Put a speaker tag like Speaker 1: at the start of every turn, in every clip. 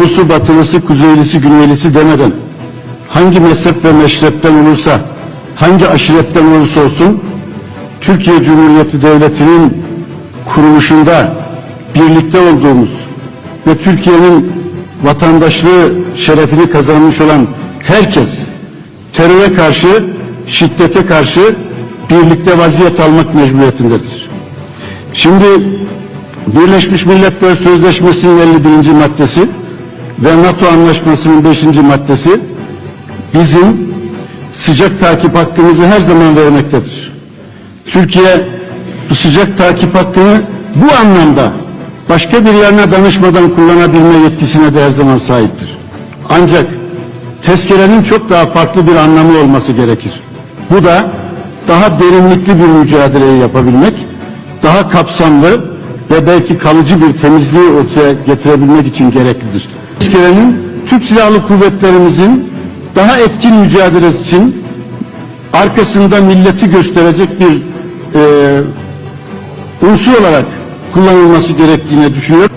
Speaker 1: doğulusu, batılısı, kuzeylisi, güneylisi demeden hangi mezhep ve meşrepten olursa, hangi aşiretten olursa olsun Türkiye Cumhuriyeti Devleti'nin kuruluşunda birlikte olduğumuz ve Türkiye'nin vatandaşlığı şerefini kazanmış olan herkes teröre karşı, şiddete karşı birlikte vaziyet almak mecburiyetindedir. Şimdi Birleşmiş Milletler Sözleşmesi'nin 51. maddesi ve NATO Anlaşması'nın 5. maddesi bizim sıcak takip hakkımızı her zaman vermektedir. Türkiye bu sıcak takip hakkını bu anlamda başka bir yerine danışmadan kullanabilme yetkisine de her zaman sahiptir. Ancak tezkerenin çok daha farklı bir anlamı olması gerekir. Bu da daha derinlikli bir mücadeleyi yapabilmek, daha kapsamlı ve belki kalıcı bir temizliği ortaya getirebilmek için gereklidir. Tezkerenin Türk Silahlı Kuvvetlerimizin daha etkin mücadelesi için arkasında milleti gösterecek bir e, unsur olarak kullanılması gerektiğini düşünüyorum.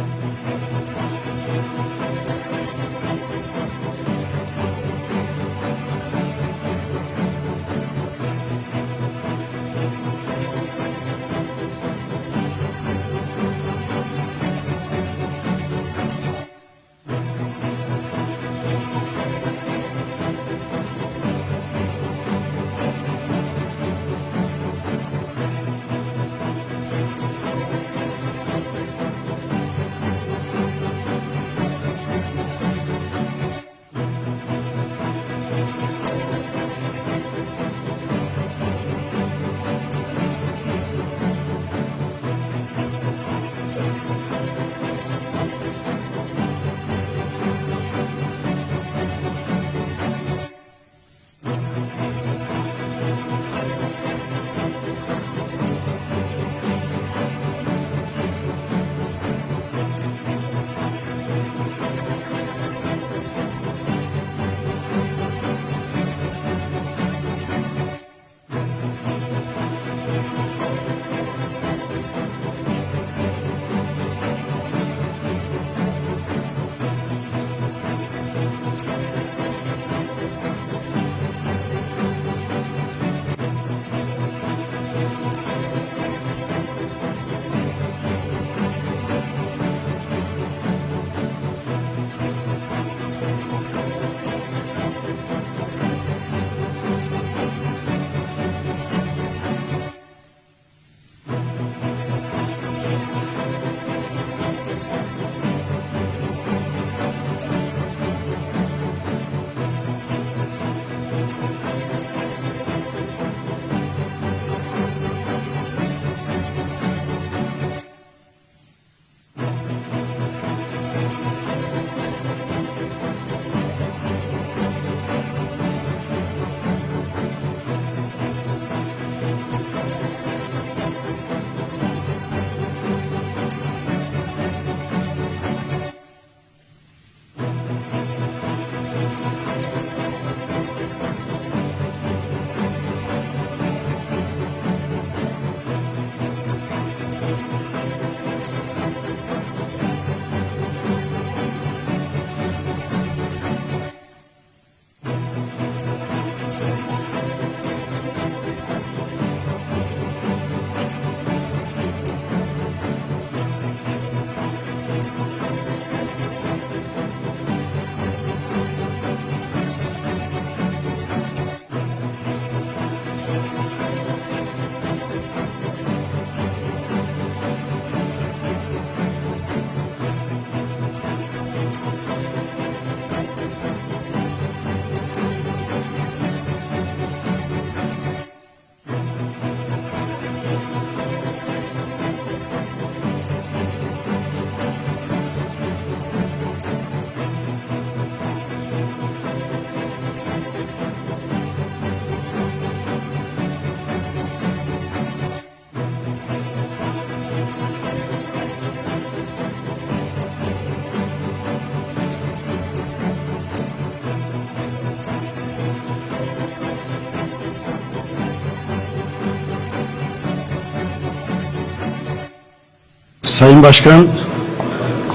Speaker 1: Sayın Başkan,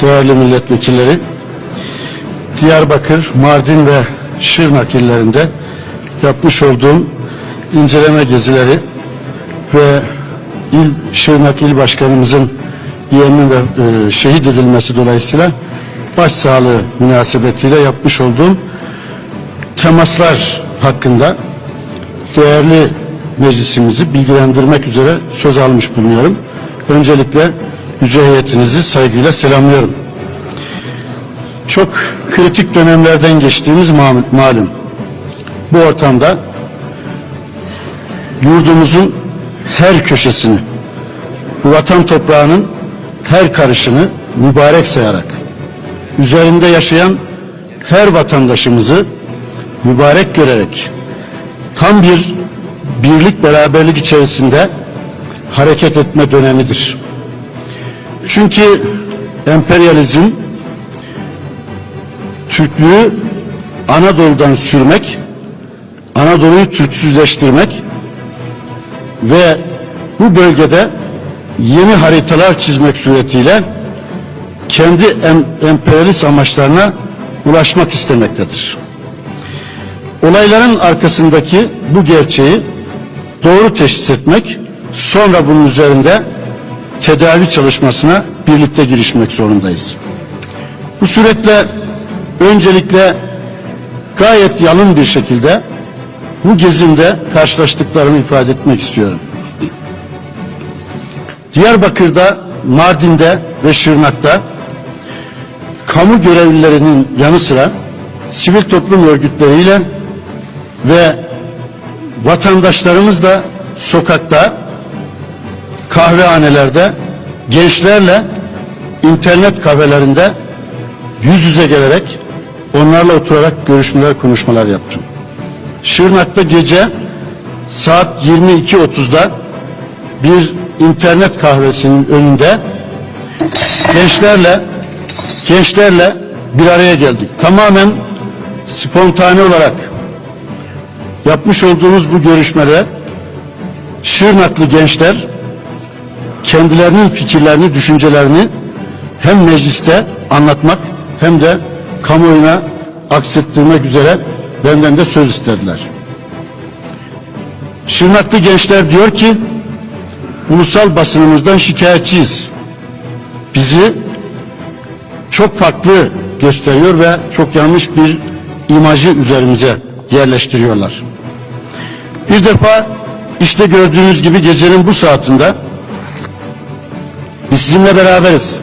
Speaker 1: değerli milletvekilleri, Diyarbakır, Mardin ve Şırnak illerinde yapmış olduğum inceleme gezileri ve il Şırnak İl Başkanımızın yeğeninin de e, şehit edilmesi dolayısıyla başsağlığı münasebetiyle yapmış olduğum temaslar hakkında değerli meclisimizi bilgilendirmek üzere söz almış bulunuyorum. Öncelikle yüce heyetinizi saygıyla selamlıyorum. Çok kritik dönemlerden geçtiğimiz ma- malum. Bu ortamda yurdumuzun her köşesini, bu vatan toprağının her karışını mübarek sayarak, üzerinde yaşayan her vatandaşımızı mübarek görerek, tam bir birlik beraberlik içerisinde hareket etme dönemidir. Çünkü emperyalizm Türklüğü Anadolu'dan sürmek, Anadolu'yu Türksüzleştirmek ve bu bölgede yeni haritalar çizmek suretiyle kendi em, emperyalist amaçlarına ulaşmak istemektedir. Olayların arkasındaki bu gerçeği doğru teşhis etmek, sonra bunun üzerinde tedavi çalışmasına birlikte girişmek zorundayız. Bu suretle öncelikle gayet yalın bir şekilde bu gezimde karşılaştıklarımı ifade etmek istiyorum. Diyarbakır'da, Mardin'de ve Şırnak'ta kamu görevlilerinin yanı sıra sivil toplum örgütleriyle ve vatandaşlarımız da sokakta, kahvehanelerde, gençlerle internet kafelerinde yüz yüze gelerek onlarla oturarak görüşmeler, konuşmalar yaptım. Şırnak'ta gece saat 22.30'da bir internet kahvesinin önünde gençlerle gençlerle bir araya geldik. Tamamen spontane olarak yapmış olduğumuz bu görüşmede Şırnaklı gençler kendilerinin fikirlerini, düşüncelerini hem mecliste anlatmak hem de kamuoyuna aksettirmek üzere benden de söz istediler. Şırnaklı gençler diyor ki ulusal basınımızdan şikayetçiyiz. Bizi çok farklı gösteriyor ve çok yanlış bir imajı üzerimize yerleştiriyorlar. Bir defa işte gördüğünüz gibi gecenin bu saatinde sizinle beraberiz.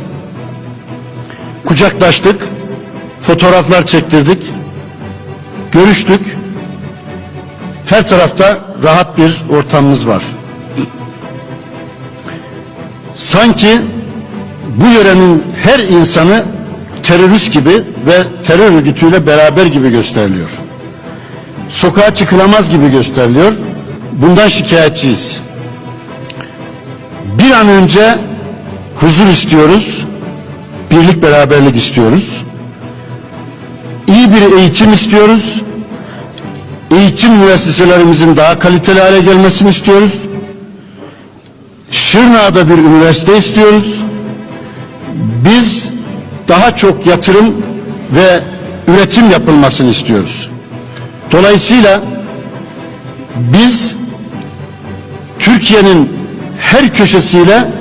Speaker 1: Kucaklaştık, fotoğraflar çektirdik, görüştük. Her tarafta rahat bir ortamımız var. Sanki bu yörenin her insanı terörist gibi ve terör örgütüyle beraber gibi gösteriliyor. Sokağa çıkılamaz gibi gösteriliyor. Bundan şikayetçiyiz. Bir an önce huzur istiyoruz. Birlik beraberlik istiyoruz. İyi bir eğitim istiyoruz. Eğitim müesseselerimizin daha kaliteli hale gelmesini istiyoruz. Şırnak'ta bir üniversite istiyoruz. Biz daha çok yatırım ve üretim yapılmasını istiyoruz. Dolayısıyla biz Türkiye'nin her köşesiyle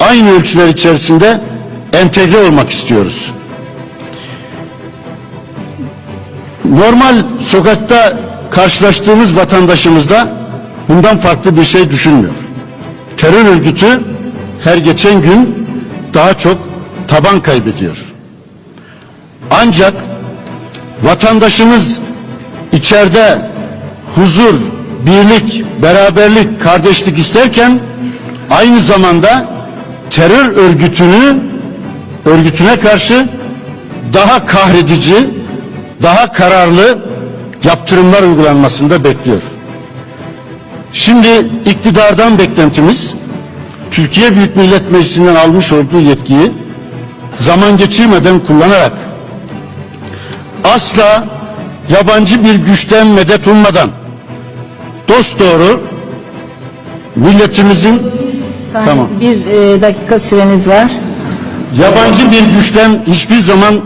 Speaker 1: aynı ölçüler içerisinde entegre olmak istiyoruz. Normal sokakta karşılaştığımız vatandaşımız da bundan farklı bir şey düşünmüyor. Terör örgütü her geçen gün daha çok taban kaybediyor. Ancak vatandaşımız içeride huzur, birlik, beraberlik, kardeşlik isterken aynı zamanda terör örgütünü örgütüne karşı daha kahredici, daha kararlı yaptırımlar uygulanmasını da bekliyor. Şimdi iktidardan beklentimiz Türkiye Büyük Millet Meclisi'nden almış olduğu yetkiyi zaman geçirmeden kullanarak asla yabancı bir güçten medet ummadan dost doğru milletimizin
Speaker 2: Sayın,
Speaker 1: Tamam.
Speaker 2: Bir e, dakika süreniz var.
Speaker 1: yabancı bir güçten hiçbir zaman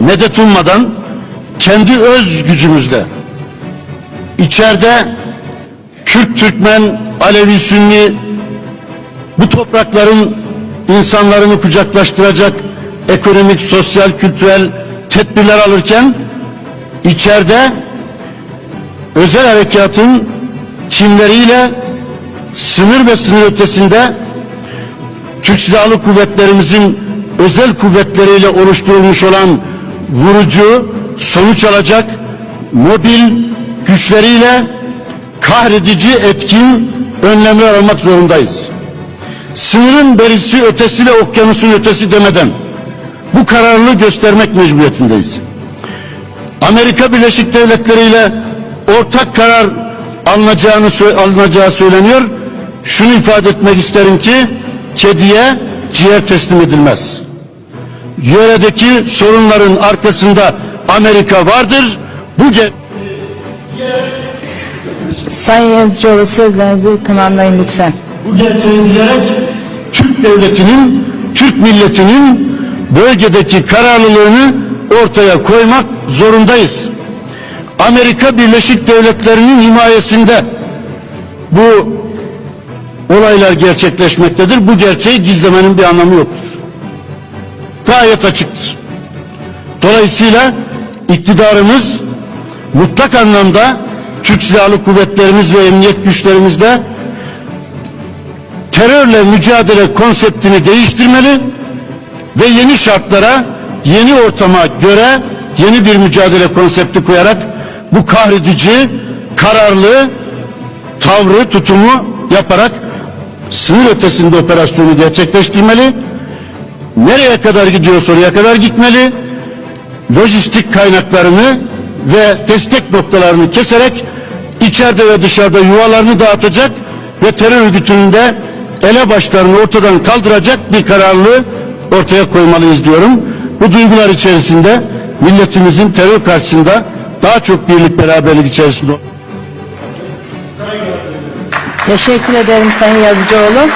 Speaker 1: medet ummadan kendi öz gücümüzle içeride Kürt, Türkmen, Alevi, Sünni bu toprakların insanlarını kucaklaştıracak ekonomik, sosyal, kültürel tedbirler alırken içeride özel harekatın kimleriyle sınır ve sınır ötesinde Türk Silahlı Kuvvetlerimizin özel kuvvetleriyle oluşturulmuş olan vurucu, sonuç alacak mobil güçleriyle kahredici etkin önlemler almak zorundayız. Sınırın berisi ötesi ve okyanusun ötesi demeden bu kararlılığı göstermek mecburiyetindeyiz. Amerika Birleşik Devletleri ile ortak karar alınacağını alınacağı söyleniyor. Şunu ifade etmek isterim ki kediye ciğer teslim edilmez. Yöredeki sorunların arkasında Amerika vardır. Bu ge-
Speaker 2: Sayın Yazıcıoğlu sözlerinizi tamamlayın lütfen.
Speaker 1: Bu gerçeği bilerek Türk devletinin, Türk milletinin bölgedeki kararlılığını ortaya koymak zorundayız. Amerika Birleşik Devletleri'nin himayesinde bu olaylar gerçekleşmektedir. Bu gerçeği gizlemenin bir anlamı yoktur. Gayet açıktır. Dolayısıyla iktidarımız mutlak anlamda Türk Silahlı Kuvvetlerimiz ve emniyet güçlerimizde terörle mücadele konseptini değiştirmeli ve yeni şartlara, yeni ortama göre yeni bir mücadele konsepti koyarak bu kahredici, kararlı tavrı, tutumu yaparak sınır ötesinde operasyonu gerçekleştirmeli. Nereye kadar gidiyorsa oraya kadar gitmeli. Lojistik kaynaklarını ve destek noktalarını keserek içeride ve dışarıda yuvalarını dağıtacak ve terör örgütünün de ele başlarını ortadan kaldıracak bir kararlılığı ortaya koymalıyız diyorum. Bu duygular içerisinde milletimizin terör karşısında daha çok birlik beraberlik içerisinde
Speaker 2: Teşekkür ederim Sayın Yazıcıoğlu.